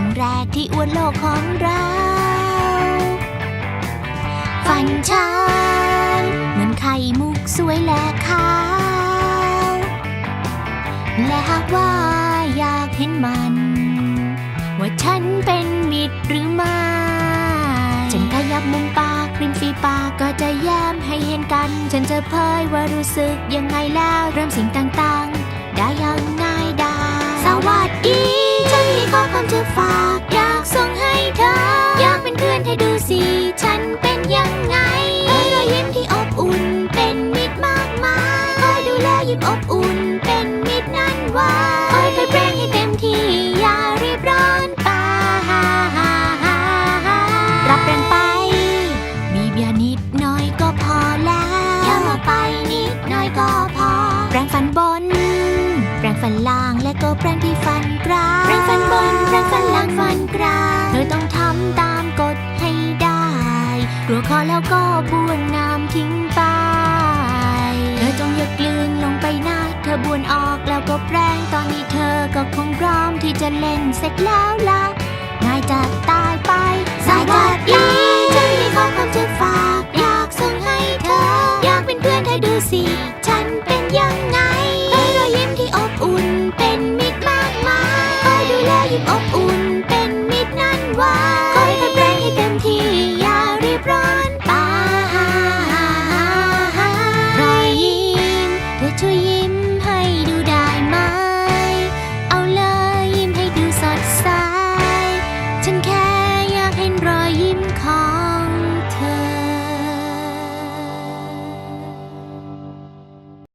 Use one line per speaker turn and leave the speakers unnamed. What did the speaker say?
สิ่งแรกที่อ้วนโลกของเราฝันฉันเหมือนไข่มุกสวยและขาว และหากว่าอยากเห็นมัน ว่าฉันเป็นมิตรหรือไม่ฉันขยับมุมปากริมฝีปากก็จะแย้มให้เห็นกัน ฉันจะเผยว่ารู้สึกยังไงแล้วเริ่มสิ่ง อยดูแลยิ้มอบอุ่นเป็นมิตรนั้นไว่าคอยไปเปรงให้เต็มที่อย่ารีบร้อนไปรับแรงไป มีเบียร์นิดน่อยก็พอแล้วอย่มาไปนิดน่อยก็พอ แปรงฟันบน แปรงฟันล่างและก็แปรงที่ฟันกรามแปรงฟันบนแปรงฟันล่างฟันกรามเธอต้องทำตามกฎให้ได้กลัวคอแล้วก็บ้วนน้ำทิ้งไป บวนออกแล้วก็แปรงตอนนี้เธอก็คงพร้อมที่จะเล่นเสร็จแล้วล่ะง่ายจะตายไปสายจัดอีฉันมีข้อความจะฝาก อยากส่งให้เธอ อยากเป็นเพื่อนเธอดูสิ ฉันเป็นยังไงรอยยิ้มที่อบอุ่นเป็นมิตรมากมายคอยดูแลยิ้มอบอุ่น